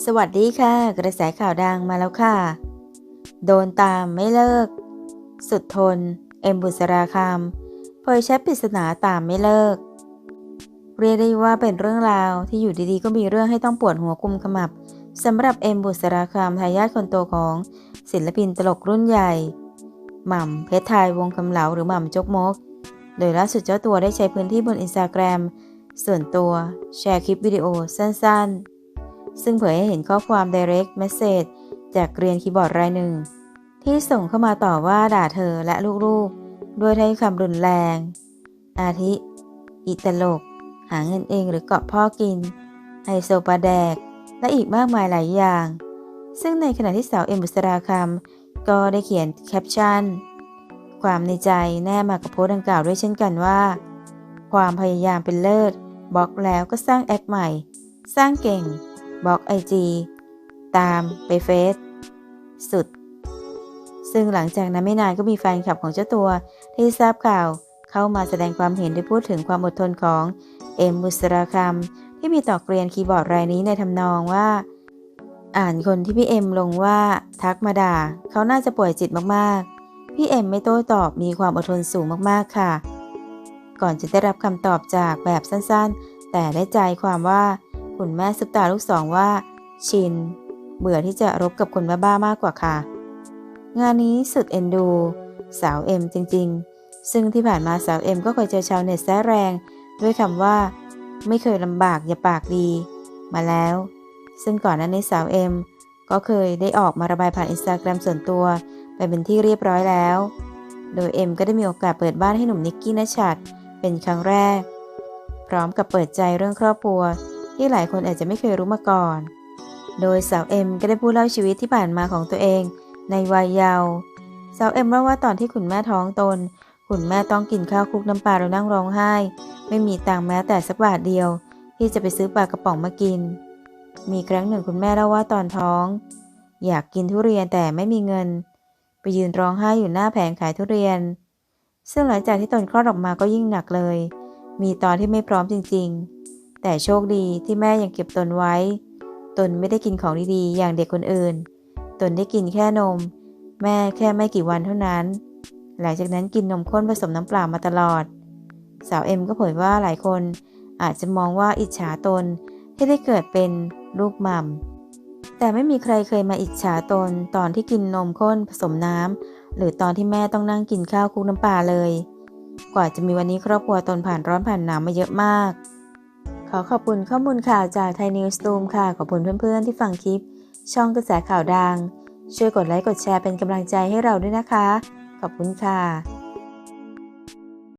สวัสดีค่ะ กระแสข่าวดังมาแล้วค่ะ โดนตามไม่เลิก สุดทน เอ็มบุษราคำเผยแชทปริศนาตามไม่เลิก เรียกได้ว่าเป็นเรื่องราวที่อยู่ดีๆ ก็มีเรื่องให้ต้องปวดหัวกุมขมับสำหรับเอ็มบุษราคำทายาทคนโตของศิลปินตลกรุ่นใหญ่ หม่ำเพชรไทยวงคำเหลาหรือหม่ำจกมก โดยล่าสุดเจ้าตัวได้ใช้พื้นที่บนอินสตาแกรมส่วนตัวแชร์คลิปวิดีโอสั้นๆ ซึ่งเผยให้เห็นข้อความ direct message จากเกรียนคีย์บอร์ดรายหนึ่ง ที่ส่งเข้ามาต่อว่าด่าเธอและลูกๆ ด้วยถ้อยคำรุนแรง อาทิ อิตลก หาเงินเองหรือเกาะพ่อกิน ไฮโซปลาแดก และอีกมากมายหลายอย่าง ซึ่งในขณะที่สาวเอ็มบุษราคำก็ได้เขียนแคปชั่น ความในใจแน่มากับโพสต์ดังกล่าวด้วยเช่นกันว่า ความพยายามเป็นเลิศบล็อกแล้วก็สร้างแอคใหม่ สร้างเก่ง บล็อกไอจีตามไปเฟซสุด ซึ่งหลังจากนั้นไม่นานก็มีแฟนคลับของเจ้าตัวที่ทราบข่าวเข้ามาแสดงความเห็นได้พูดถึงความอดทนของเอ็มบุษราคำที่มีต่อเกรียนคีย์บอร์ดรายนี้ในทำนองว่า อ่านคนที่พี่เอ็มลงว่าทักมาด่าเขาน่าจะป่วยจิตมากๆ พี่เอ็มไม่โต้ตอบมีความอดทนสูงมากๆค่ะ ก่อนจะได้รับคำตอบจากแบบสั้นๆ แต่ได้ใจความว่า คุณแม่ซุปตาลูกสองว่า ชิน เบื่อที่จะรบกับคนบ้าๆมากกว่าค่ะ งานนี้สุดเอ็นดู สาวเอ็มจริงๆ ซึ่งที่ผ่านมาสาวเอ็มก็เคยเจอชาวเน็ตแซ่แรง ด้วยคำว่า ไม่เคยลำบากอย่าปากดี มาแล้ว ซึ่งก่อนหน้านี้สาวเอ็มก็เคยได้ออกมาระบายผ่านอินสตาแกรมส่วนตัวไปเป็นที่เรียบร้อยแล้ว โดยเอ็มก็ได้มีโอกาสเปิดบ้านให้หนุ่มนิกกี้นัชัดเป็นครั้งแรก พร้อมกับเปิดใจเรื่องครอบครัว ที่หลายคนอาจจะไม่เคยรู้มาก่อน โดยสาวเอ็มก็ได้พูดเล่าชีวิตที่ผ่านมาของตัวเองในวัยเยาว์สาวเอ็มเล่าว่าตอนที่คุณแม่ท้องตน คุณแม่ต้องกินข้าวคลุกน้ำปลาแล้วนั่งร้องไห้ ไม่มีตังค์แม้แต่สักบาทเดียว ที่จะไปซื้อปลากระป๋องมากิน มีครั้งหนึ่งคุณแม่เล่าว่าตอนท้อง อยากกินทุเรียนแต่ไม่มีเงิน ไปยืนร้องไห้อยู่หน้าแผงขายทุเรียน ซึ่งหลังจากที่ตนคลอดออกมาก็ยิ่งหนักเลย มีตอนที่ไม่พร้อมจริง ๆ แต่โชคดีที่แม่ยังเก็บตนไว้ ตนไม่ได้กินของดีๆ อย่างเด็กคนอื่น ตนได้กินแค่นม แม่แค่ไม่กี่วันเท่านั้น หลังจากนั้นกินนมข้นผสมน้ำเปล่ามาตลอด สาวเอ็มก็เผยว่าหลายคนอาจจะมองว่าอิจฉาตนที่ได้เกิดเป็นลูกหม่ำแต่ไม่มีใครเคยมาอิจฉาตนตอนที่กินนมข้นผสมน้ำหรือตอนที่แม่ต้องนั่งกินข้าวคุกน้ำปลาเลย กว่าจะมีวันนี้ครอบครัวตนผ่านร้อนผ่านหนาวมาเยอะมาก ขอขอบคุณข้อมูลข่าวจากไทยนิวส์ตูมค่ะ ขอบคุณเพื่อนๆที่ฟังคลิป ช่องกระแสข่าวดัง ช่วยกดไลค์กดแชร์เป็นกำลังใจให้เราด้วยนะคะ ขอบคุณค่ะ